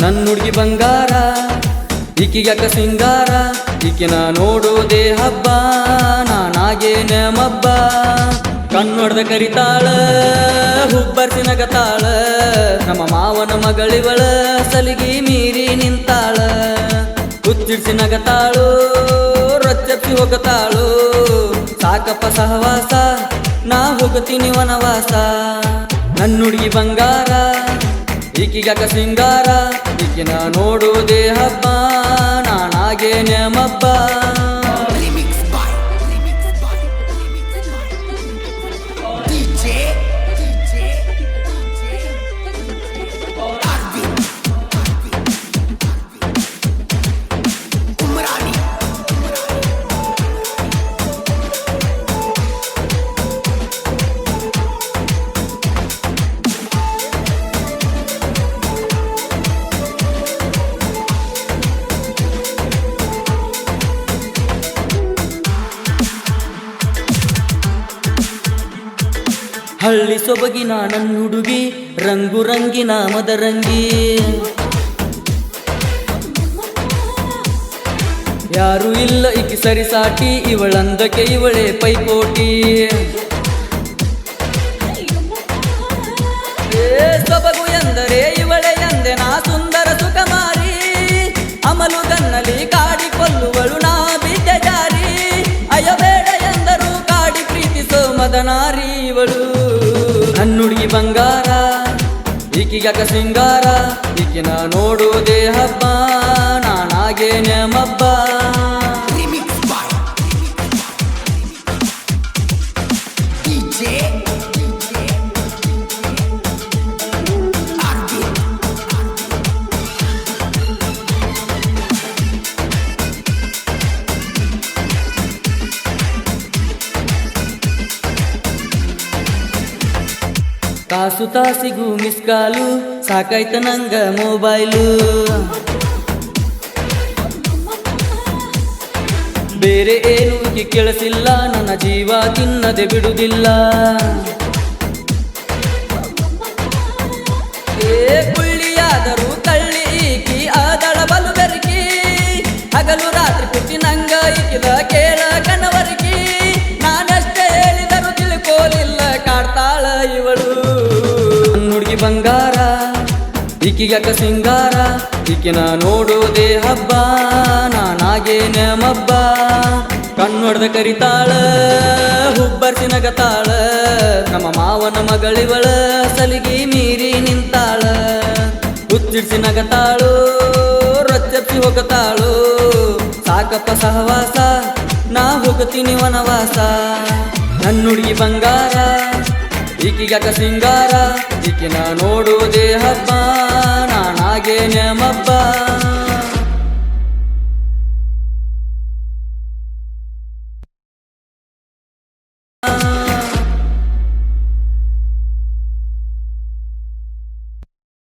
ನನ್ನ ಹುಡುಗಿ ಬಂಗಾರ ಈಕಿಗ್ಯಾಕ ಸಿಂಗಾರ ಈಕಿನ ನೋಡೋದೇ ಹಬ್ಬ ನಾನಾಗೇನ ಮಬ್ಬ ಕಣ್ಣೊಡ್ದ ಕರಿತಾಳ ಹುಬ್ಬರ್ಸಿನ ಕತಾಳ ನಮ್ಮ ಮಾವನ ಮಗಳಿವಳ ಸಲಿಗಿ ಮೀರಿ ನಿಂತಾಳ. ಹುಚ್ಚಿಡ್ಸಿ ನಗತಾಳು ರೊಚ್ಚಪ್ಪಿ ಹೋಗತಾಳು. ಸಾಕಪ್ಪ ಸಹವಾಸ, ನಾ ಹೋಗತೀನಿ ವನವಾಸ. ನನ್ನ ಹುಡುಗಿ ಬಂಗಾರ, ಈಕಿಗಾಕ ಸಿಂಗಾರ. ಈಕಿನ ನೋಡುವುದೇ ಹಬ್ಬ ನಾನಾಗೇನೆ ಮಬ್ಬ ಹಳ್ಳಿ ಸೊಬಗಿನ ನನ್ನ ಹುಡುಗಿ ರಂಗು ರಂಗಿನ ಮದರಂಗಿ. ಯಾರು ಇಲ್ಲ ಈಕಿ ಸರಿಸಾಟಿ ಇವಳಂದಕ್ಕೆ ಇವಳೇ ಪೈಪೋಟಿ. ಸೊಬಗು ಎಂದರೆ ಇವಳೆ ಎಂದೆ ನಾ ಸುಂದರ ಸುಖಮಾರಿ ಅಮಲು ಗನ್ನಲಿ ಕಾಡಿ ಕೊಲ್ಲುವಳು ನಾ ಬಿದ್ದೆ ಜಾರಿ. ಅಯ್ಯ ಬೇಡ ಎಂದರು ಕಾಡಿ ಪ್ರೀತಿಸೋ ಮದನಾರಿ ಇವಳು. ನನ್ನುಡುಗಿ ಬಂಗಾರ ಈಕಿಗಕ ಸಿಂಗಾರ? ಈಕಿನ ನೋಡುವುದೇ ಹಬ್ಬ ನಾನಾಗೇನೆ ಮಬ್ಬ ತಾಸು ತಾಸಿಗೂ ಮಿಸ್ ಕಾಲು ಸಾಕಾಯ್ತ ನಂಗ ಮೊಬೈಲು ಬೇರೆ ಏನು ಕೇಳಿಸಿಲ್ಲ ನನ್ನ ಜೀವ ತಿನ್ನದೆ ಬಿಡುವುದಿಲ್ಲ ಬಂಗಾರ ಈಕಿಗಕ ಸಿಂಗಾರ? ಈಕಿನ ನೋಡೋದೇ ಹಬ್ಬ ನಾನಾಗೆ ಮಬ್ಬ. ಕಣ್ಣೊಡ್ದ ಕರಿತಾಳ, ಹುಬ್ಬರ್ಸಿ ನಗತಾಳ. ನಮ್ಮ ಮಾವನ ಮಗಳಿವಳ ಸಲಿಗೆ ಮೀರಿ ನಿಂತಾಳ. ಹುಚ್ಚಿಡ್ಸಿ ನಗತಾಳು ರೊಚ್ಚಪ್ಪಿ ಹೋಗತಾಳು. ಸಾಕಪ್ಪ ಸಹವಾಸ, ನಾ ಹೋಗತೀನಿ ವನವಾಸ. ನನ್ನ ಹುಡುಗಿ ಬಂಗಾರ ಈಕಿಗ್ಯಾಕ ಸಿಂಗಾರ? ಈಕಿನ ನೋಡುವುದೇ ಹಬ್ಬ ನಾನಾಗೇನೆ ಮಬ್ಬ.